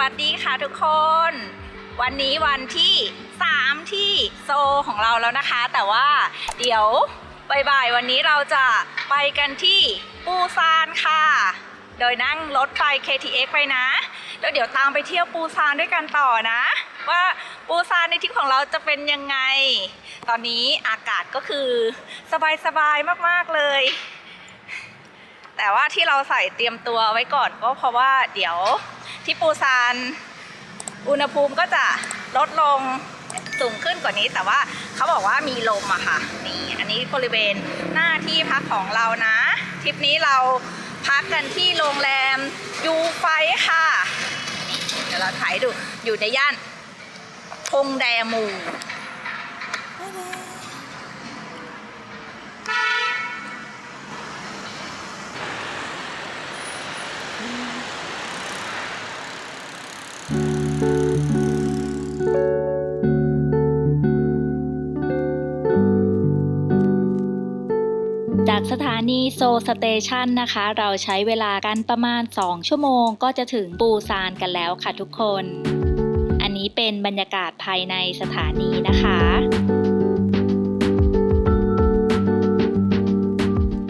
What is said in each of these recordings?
วัสดีค่ะทุกคน วันนี้วันที่ 3 ที่โซของเราแล้วนะคะ แต่ว่าเดี๋ยวบ่ายๆวันนี้เราจะไปกันที่ปูซานค่ะ โดยนั่งรถไฟ KTX ไปนะ แล้วเดี๋ยวตามไปเที่ยวปูซานด้วยกันต่อนะ ว่าปูซานในทริปของเราจะเป็นยังไง ตอนนี้อากาศก็คือสบายๆมากๆเลย แต่ว่าที่เราใส่เตรียมตัวไว้ก่อนก็เพราะว่าเดี๋ยว ที่ปูซานอุณหภูมิก็จะลดลงสูงขึ้นกว่านี้ แต่ว่าเขาบอกว่ามีลมอะค่ะนี่อันนี้บริเวณหน้าที่พักของเรานะทริปนี้เราพักกันที่โรงแรมยูไฟค่ะ เดี๋ยวเราถ่ายดูอยู่ในย่านพงแดมู สถานีโซลสเตชันนะคะ เราใช้เวลากันประมาณ 2 ชั่วโมงก็จะถึงปูซานกันแล้วค่ะทุกคน อันนี้เป็นบรรยากาศภายในสถานีนะคะ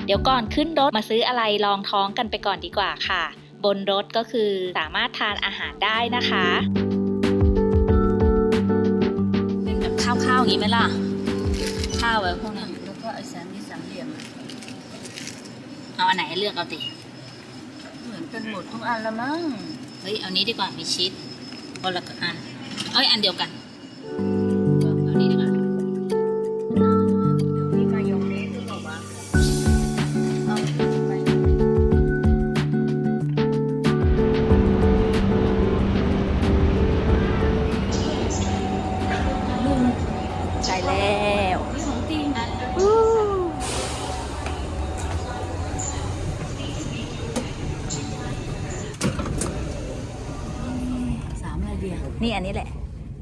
เดี๋ยวก่อนขึ้นรถมาซื้ออะไรลองท้องกันไปก่อนดีกว่าค่ะ บนรถก็คือสามารถทานอาหารได้นะคะ เป็นแบบข้าวๆอย่างนี้ไหมล่ะ ข้าวแบบพวกนี้แล้วก็ไอ้สามนี้สามเหลี่ยมอะ เอาอันไหนเลือกเอาติเหมือนกันหมดทุกอันละมั้ง เฮ้ย เอานี้ดีกว่ามีชีสคนละอัน เอ้ย อันเดียวกัน นี่อันนี้แหละ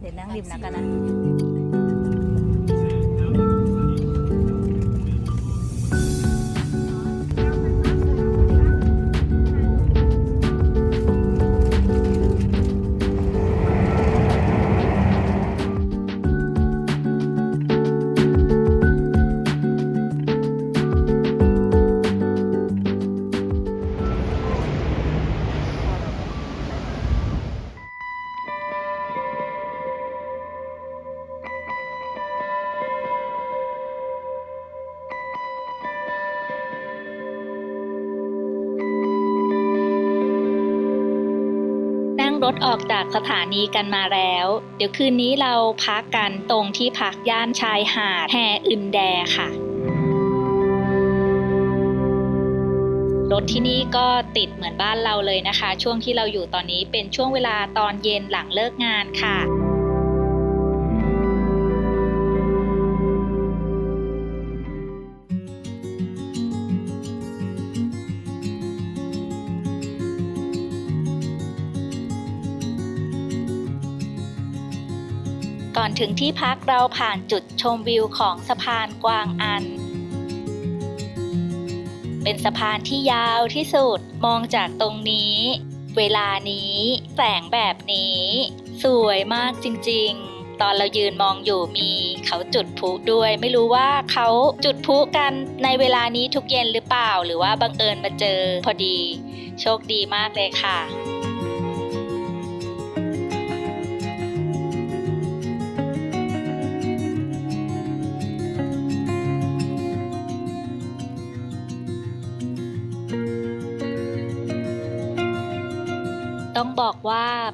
เดี๋ยวนั่งริมนะกันนะ ออกจากสถานีกันมาแล้ว เดี๋ยวคืนนี้เราพักกันตรงที่พักย่านชายหาดแฮอึนแดค่ะ รถที่นี่ก็ติดเหมือนบ้านเราเลยนะคะ ช่วงที่เราอยู่ตอนนี้เป็นช่วงเวลาตอนเย็นหลังเลิกงานค่ะ ถึงที่พักเราผ่านจุดชมวิวของสะพานกวางอัน เป็นสะพานที่ยาวที่สุดมองจากตรงนี้ เวลานี้แสงแบบนี้ สวยมากจริงๆ ตอนเรายืนมองอยู่มีเขาจุดพลุด้วย ไม่รู้ว่าเขาจุดพลุกันในเวลานี้ทุกเย็นหรือเปล่า หรือว่าบังเอิญมาเจอพอดี โชคดีมากเลยค่ะ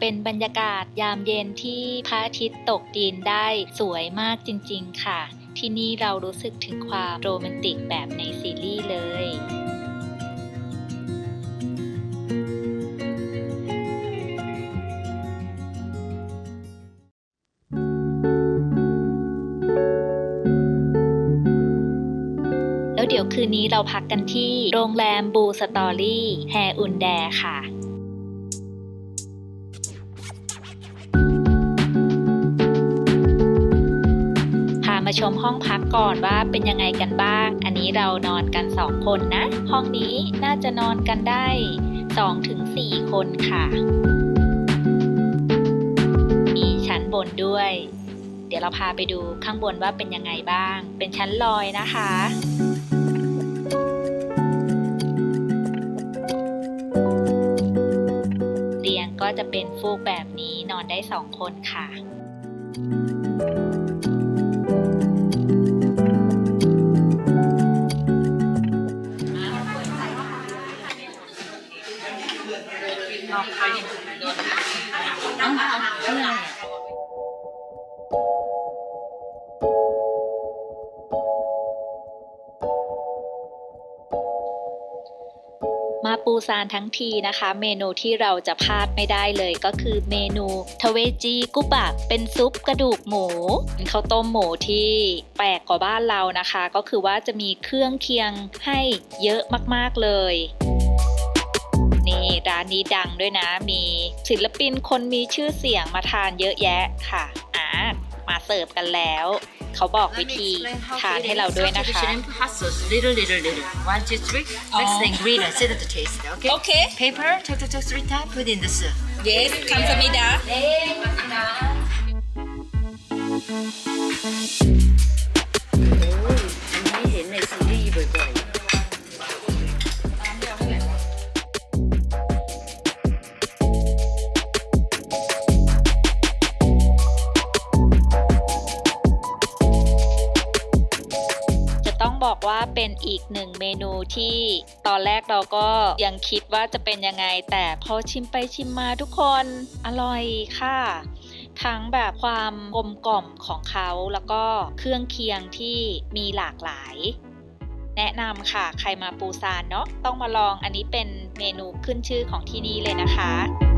เป็นบรรยากาศยามเย็นที่พระอาทิตย์ตกดินได้สวยมากจริง ๆ ค่ะ ที่นี่เรารู้สึกถึงความโรแมนติกแบบในซีรีส์เลยแล้วเดี๋ยวคืนนี้เราพักกันที่โรงแรมบูสตอรี่แฮอุนแดค่ะ มาชมห้องพักก่อนว่าเป็นยังไงกันบ้าง อันนี้เรานอนกัน 2 คนนะ ห้องนี้น่าจะนอนกันได้ 2-4 คนค่ะ มีชั้นบนด้วย เดี๋ยวเราพาไปดูข้างบนว่าเป็นยังไงบ้าง เป็นชั้นลอยนะคะเตียงก็จะเป็นฟูกแบบนี้นอนได้สองคนค่ะ ทั้งทีนะคะ เมนูที่เราจะพลาดไม่ได้เลยก็คือเมนูทเวจีกุบะเป็นซุปกระดูกหมูเข้าวต้มหมูที่แปลกกว่าบ้านเรานะคะ ก็คือว่าจะมีเครื่องเคียงให้เยอะมากๆเลยนี่ร้านนี้ดังด้วยนะมีศิลปินคนมีชื่อเสียงมาทานเยอะแยะค่ะ มาเสิร์ฟกันแล้ว เขาบอกวิธีทานให้เราด้วยนะคะ shrimp hot sauce little little little one two three mix the ingredient set the taste okay โอเค paper talk talk talk three times put in the soup yes คำสมิดา อีกหนึ่งเมนูที่ตอนแรกเราก็ยังคิดว่าจะเป็นยังไง แต่พอชิมไปชิมมาทุกคนอร่อยค่ะ ทั้งแบบความกลมกล่อมของเขาแล้วก็เครื่องเคียงที่มีหลากหลาย แนะนำค่ะใครมาปูซานเนาะต้องมาลองอันนี้เป็นเมนูขึ้นชื่อของที่นี่เลยนะคะ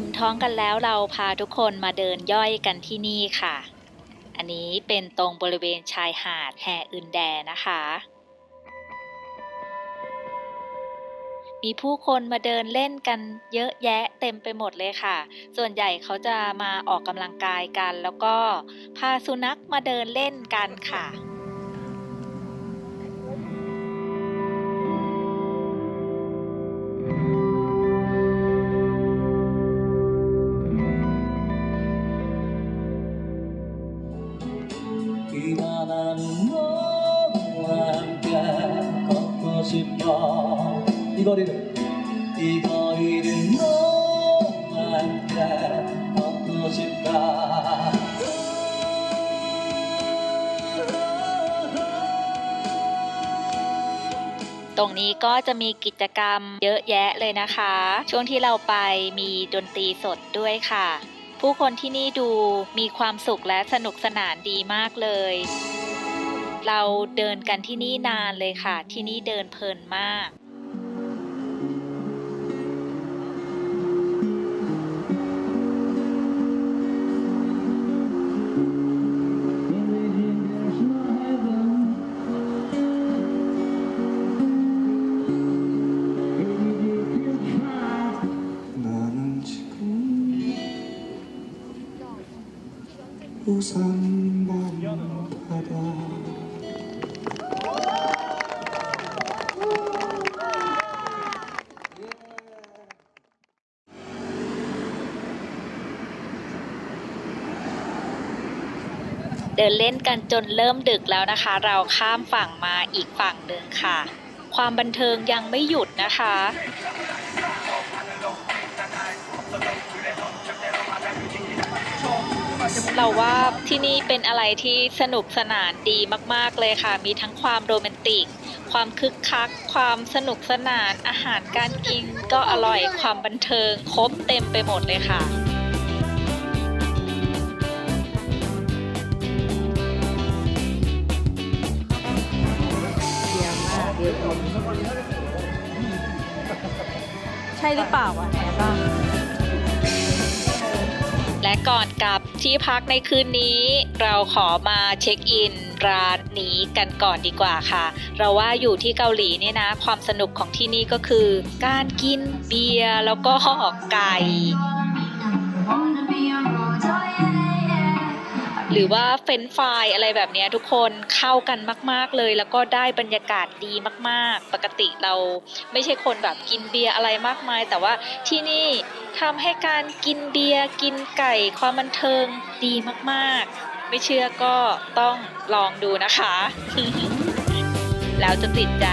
อิ่มท้องกันแล้วเราพาทุกคนมาเดินย่อยกันที่นี่ค่ะ อันนี้เป็นตรงบริเวณชายหาดแห่อึนแดนะคะ มีผู้คนมาเดินเล่นกันเยอะแยะเต็มไปหมดเลยค่ะ ส่วนใหญ่เขาจะมาออกกำลังกายกัน แล้วก็พาสุนัขมาเดินเล่นกันค่ะ 거리는 이 거리를 너만 때 걷고 싶다 아 ตรงนี้ก็จะมีกิจกรรมเยอะแยะเลยนะคะ ช่วงที่เราไปมีดนตรีสดด้วยค่ะ ผู้คนที่นี่ดูมีความสุขและสนุกสนานดีมากเลยเราเดินกันที่นี่นานเลยค่ะ ที่นี่เดินเพลินมาก เดินเล่นกันจนเริ่มดึกแล้วนะคะ เราข้ามฝั่งมาอีกฝั่งหนึ่งค่ะ ความบันเทิงยังไม่หยุดนะคะเราว่าที่นี่เป็นอะไรที่สนุกสนานดีมากๆเลยค่ะ มีทั้งความโรแมนติก ความคึกคัก ความสนุกสนาน อาหารการกินก็อร่อย ความบันเทิงครบเต็มไปหมดเลยค่ะ ใช่หรือเปล่าอะแอบบ้างและก่อนกลับที่พักในคืนนี้ เราขอมาเช็คอินร้านนี้กันก่อนดีกว่าค่ะ เราว่าอยู่ที่เกาหลีเนี่ยนะ ความสนุกของที่นี่ก็คือ การกินเบียร์แล้วก็ไก่ หรือว่าเฟนฟรายอะไรแบบนี้ทุกคนเข้ากันมาก ๆเลย แล้วก็ได้บรรยากาศดีมาก ๆ ปกติเราไม่ใช่คนแบบกินเบียร์อะไรมากมาย แต่ว่าที่นี่ทำให้การกินเบียร์กินไก่ความบันเทิงดีมาก ๆ ไม่เชื่อก็ต้องลองดูนะคะ แล้วจะติดใจ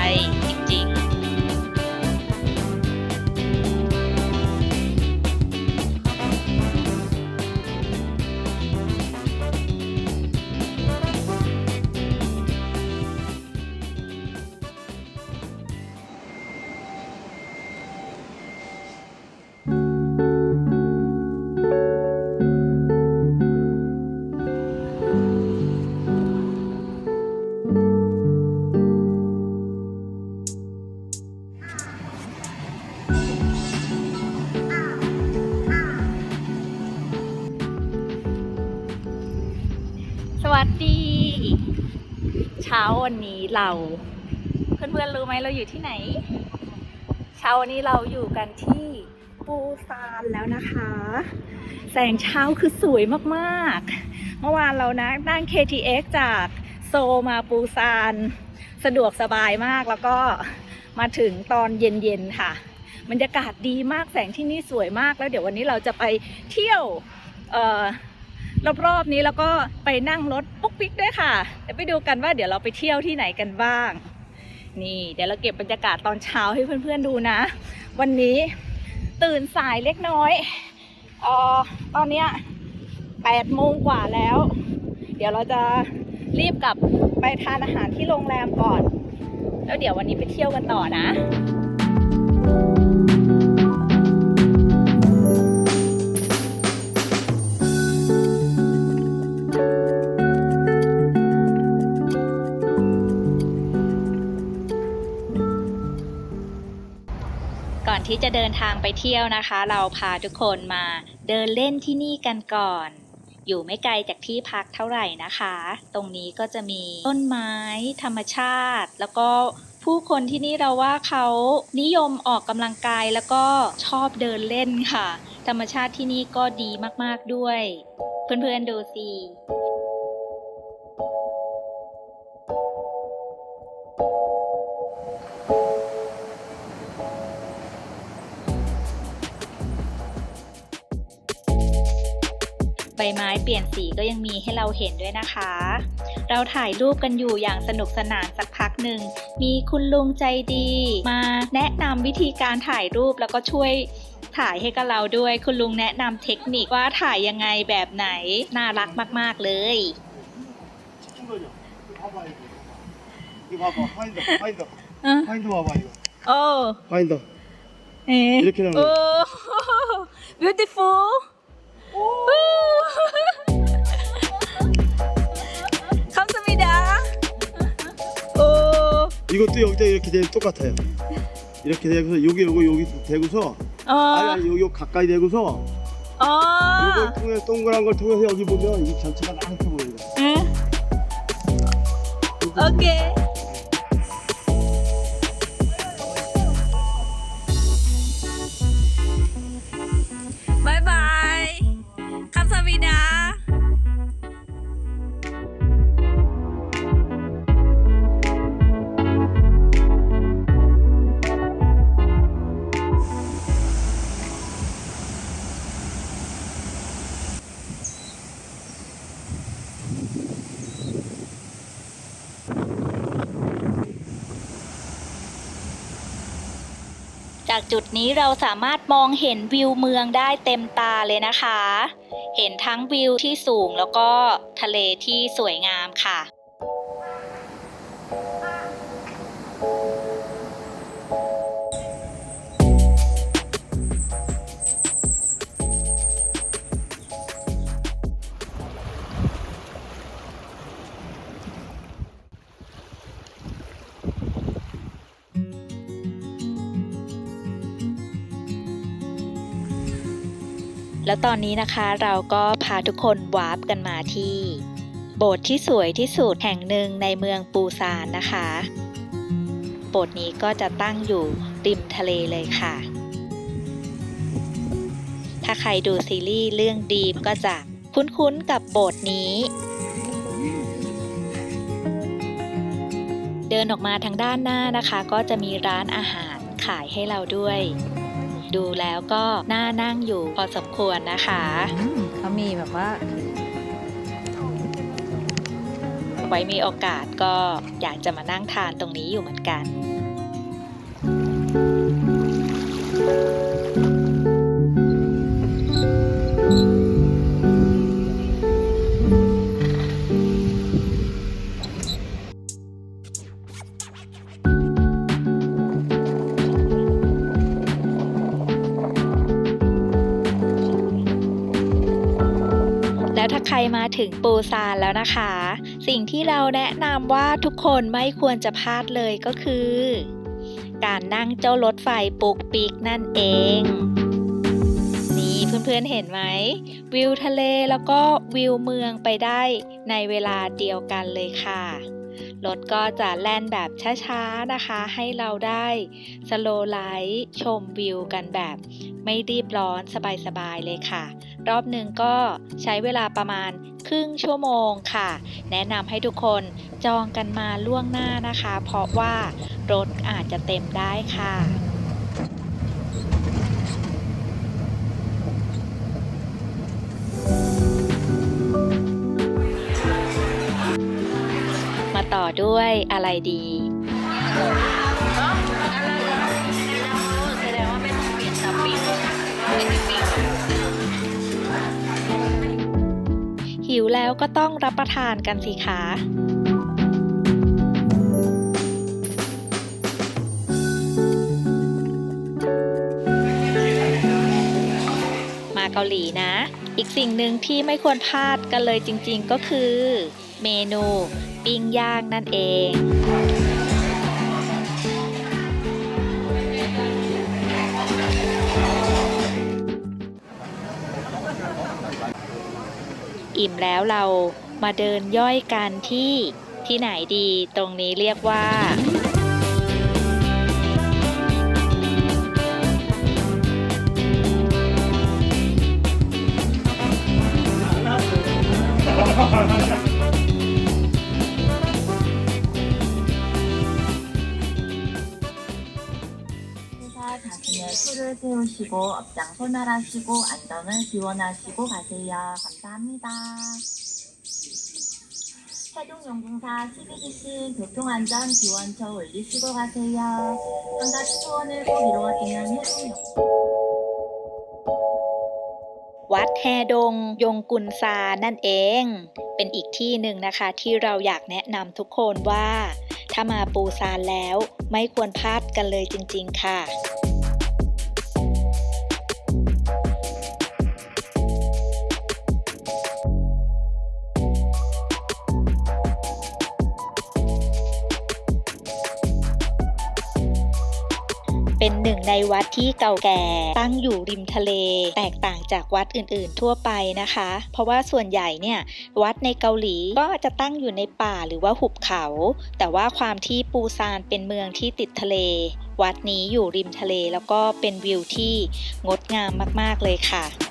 วันนี้เราเพื่อนๆรู้ไหมเราอยู่ที่ไหน เช้าวันนี้เราอยู่กันที่ปูซานแล้วนะคะ แสงเช้าคือสวยมากๆ เมื่อวานเรานะนั่ง KTX จากโซมาปูซานสะดวกสบายมากแล้วก็มาถึงตอนเย็นๆค่ะบรรยากาศดีมากแสงที่นี่สวยมากแล้วเดี๋ยววันนี้เราจะไปเที่ยวเออ รอบๆนี้แล้วก็ไปนั่งรถปุ๊กปิ๊กด้วยค่ะเดี๋ยวไปดูกันว่าเดี๋ยวเราไปเที่ยวที่ไหนกันบ้าง นี่เดี๋ยวเราเก็บบรรยากาศตอนเช้าให้เพื่อนๆดูนะ วันนี้ตื่นสายเล็กน้อยเอ่อตอนเนี้ยแปดโมงกว่าแล้ว เดี๋ยวเราจะรีบกลับไปทานอาหารที่โรงแรมก่อน แล้วเดี๋ยววันนี้ไปเที่ยวกันต่อนะ ก่อนที่จะเดินทางไปเที่ยวนะคะ เราพาทุกคนมาเดินเล่นที่นี่กันก่อน อยู่ไม่ไกลจากที่พักเท่าไหร่นะคะ ตรงนี้ก็จะมีต้นไม้ ธรรมชาติ แล้วก็ผู้คนที่นี่เราว่าเขานิยมออกกำลังกายแล้วก็ชอบเดินเล่นค่ะ ธรรมชาติที่นี่ก็ดีมากๆด้วย เพื่อนๆดูสิ ไม้เปลี่ยนสีก็ยังมีให้เราเห็นด้วยนะคะ เราถ่ายรูปกันอยู่อย่างสนุกสนานสักพักหนึ่ง มีคุณลุงใจดี มาแนะนำวิธีการถ่ายรูปแล้วก็ช่วยถ่ายให้กับเราด้วย คุณลุงแนะนำเทคนิคว่าถ่ายยังไงแบบไหน น่ารักมาก ๆ เลย 이거 봐봐 파인더 파인더 อ่ะ 파인더 봐봐 이거 โอ้ 파인더 เอ๊ะ 이렇게 나오네 โอ้ beautiful 감사합니다. 어, 이것도 여기다 이렇게 되면 똑같아요. 이렇게 대고서 여기 여기 여기 대고서 아니 어, 아니 여기 가까이 대고서 아. 이걸 통해 동그란 걸 통해서 여기 보면 이 전체가 나한테 보여요. 응, 오케이. จุดนี้เราสามารถมองเห็นวิวเมืองได้เต็มตาเลยนะคะ เห็นทั้งวิวที่สูงแล้วก็ทะเลที่สวยงามค่ะ แล้วตอนนี้นะคะเราก็พาทุกคนวาร์ปกันมาที่ โบสถ์ที่สวยที่สุดแห่งหนึ่งในเมืองปูซานนะคะ โบสถ์นี้ก็จะตั้งอยู่ริมทะเลเลยค่ะ ถ้าใครดูซีรีส์เรื่องดีมก็จะคุ้นๆกับโบสถ์นี้ เดินออกมาทางด้านหน้านะคะ ก็จะมีร้านอาหารขายให้เราด้วย ดูแล้วก็น่านั่งอยู่พอสมควรนะคะเขามีแบบว่า ไว้มีโอกาสก็อยากจะมานั่งทานตรงนี้อยู่เหมือนกัน ถึงปูซานแล้วนะคะ สิ่งที่เราแนะนำว่าทุกคนไม่ควรจะพลาดเลยก็คือ การนั่งเจ้ารถไฟปุกปิกนั่นเอง นี่เพื่อนๆเห็นไหม วิวทะเลแล้วก็วิวเมืองไปได้ในเวลาเดียวกันเลยค่ะรถก็จะแล่นแบบช้าๆนะคะ ให้เราได้สโลไลท์ชมวิวกันแบบ ไม่รีบร้อนสบายๆเลยค่ะ รอบหนึ่งก็ใช้เวลาประมาณ ครึ่งชั่วโมงค่ะ แนะนำให้ทุกคนจองกันมาล่วงหน้านะคะ เพราะว่ารถอาจจะเต็มได้ค่ะมาต่อด้วยอะไรดี แล้วก็ต้องรับประทานกันสิคะมาเกาหลีนะ อีกสิ่งหนึ่งที่ไม่ควรพลาดกันเลยจริงๆก็คือ เมนูปิ้งย่างนั่นเอง อิ่มแล้วเรามาเดินย่อยกันที่ที่ไหนดีตรงนี้เรียกว่า 세우시고 업장 손할하시고 안전을 기원하시고 가세요. 감사합니다. 해동용궁사 12지시 교통안전기원처 올리시고 가세요. 한 가지 소원을 꼭 이루어지는 해동용 วัดแฮดง ยงกุนซา นั่นเอง เป็นอีกที่หนึ่งนะคะที่เราอยากแนะนำทุกคนว่า ถ้ามาปูซานแล้วไม่ควรพลาดกันเลยจริงๆค่ะ ในวัดที่เก่าแก่ ตั้งอยู่ริมทะเล แตกต่างจากวัดอื่นๆ ทั่วไปนะคะ เพราะว่าส่วนใหญ่เนี่ยวัดในเกาหลีก็จะตั้งอยู่ในป่าหรือว่าหุบเขา แต่ว่าความที่ปูซานเป็นเมืองที่ติดทะเล วัดนี้อยู่ริมทะเลแล้วก็เป็นวิวที่งดงามมากๆเลยค่ะ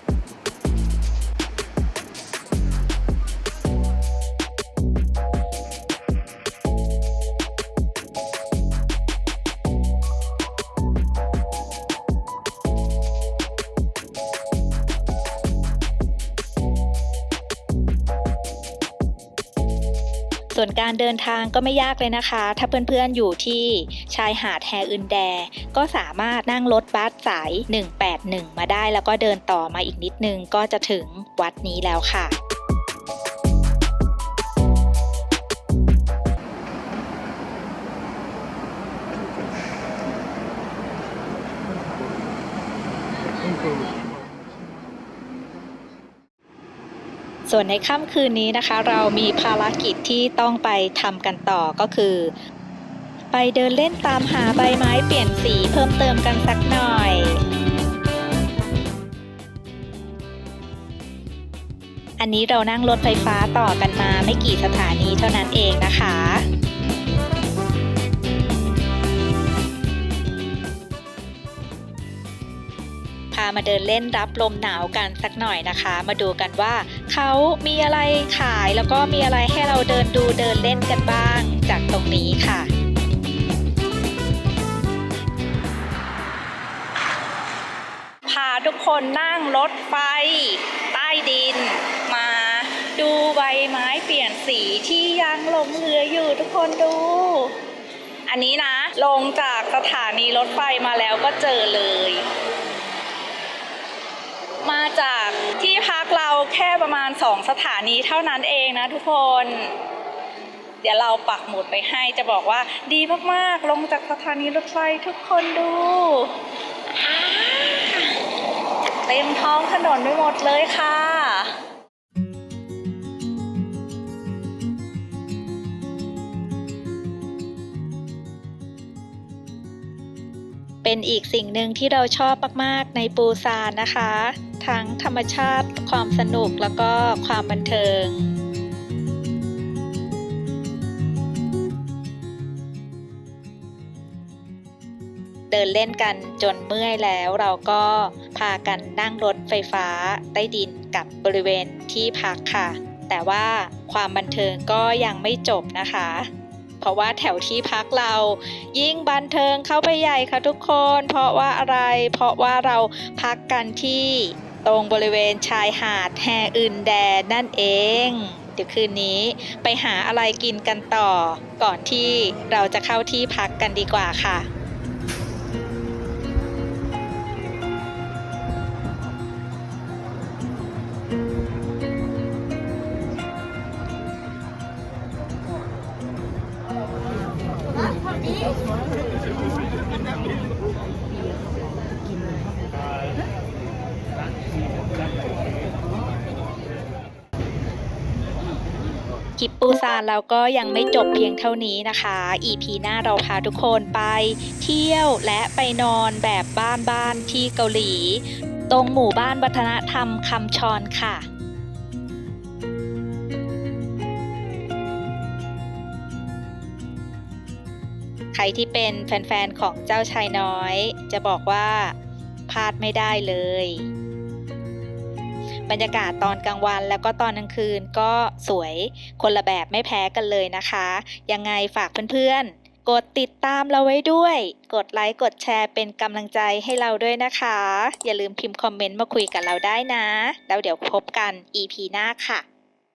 ส่วนการเดินทางก็ไม่ยากเลยนะคะ ถ้าเพื่อนๆอยู่ที่ชายหาดแฮอึนแด ก็สามารถนั่งรถบัสสาย 181 มาได้ แล้วก็เดินต่อมาอีกนิดนึงก็จะถึงวัดนี้แล้วค่ะ ส่วนในค่ำคืนนี้นะคะ เรามีภารกิจที่ต้องไปทำกันต่อก็คือ ไปเดินเล่นตามหาใบไม้เปลี่ยนสีเพิ่มเติมกันสักหน่อยอันนี้เรานั่งรถไฟฟ้าต่อกันมาไม่กี่สถานีเท่านั้นเองนะคะามาเดินเล่นรับลมหนาวกันสักหน่อยนะคะ มาดูกันว่าเขามีอะไรขายแล้วก็มีอะไรให้เราเดินดูเดินเล่นกันบ้าง จากตรงนี้ค่ะพาทุกคนนั่งรถไฟ ใต้ดิน มาดูใบไม้เปลี่ยนสีที่ยังหลงเหลืออยู่ทุกคนดู อันนี้นะ ลงจากสถานีรถไฟมาแล้วก็เจอเลย มาจากที่พักเราแค่ประมาณสองสถานีเท่านั้นเองนะทุกคน เดี๋ยวเราปักหมุดไปให้จะบอกว่าดีมากๆ ลงจากสถานีรถไฟทุกคนดู เต็มท้องถนนไปหมดเลยค่ะเป็นอีกสิ่งหนึ่งที่เราชอบมาก ๆ ในปูซานนะคะ ทั้งธรรมชาติความสนุกแล้วก็ความบันเทิง เดินเล่นกันจนเมื่อยแล้วเราก็พากันนั่งรถไฟฟ้าใต้ดินกับบริเวณที่พักค่ะ แต่ว่าความบันเทิงก็ยังไม่จบนะคะเพราะว่าแถวที่พักเรายิ่งบันเทิงเข้าไปใหญ่ค่ะทุกคน เพราะว่าอะไร เพราะว่าเราพักกันที่ ตรงบริเวณชายหาดแฮอื่นแดนนั่นเอง เดี๋ยวคืนนี้ไปหาอะไรกินกันต่อ ก่อนที่เราจะเข้าที่พักกันดีกว่าค่ะ คลิปปูซานเราก็ยังไม่จบเพียงเท่านี้นะคะ EP หน้าเราพาทุกคนไป เที่ยวและไปนอนแบบบ้านๆที่เกาหลี ตรงหมู่บ้านวัฒนธรรมคำชอนค่ะใครที่เป็นแฟนๆ ของเจ้าชายน้อย จะบอกว่าพลาดไม่ได้เลย บรรยากาศตอนกลางวันแล้วก็ตอนกลางคืนก็สวยคนละแบบไม่แพ้กันเลยนะคะ ยังไงฝากเพื่อนๆ กดติดตามเราไว้ด้วย กดไลค์กดแชร์เป็นกำลังใจให้เราด้วยนะคะ อย่าลืมพิมพ์คอมเมนต์มาคุยกับเราได้นะ แล้วเดี๋ยวพบกัน EP หน้าค่ะ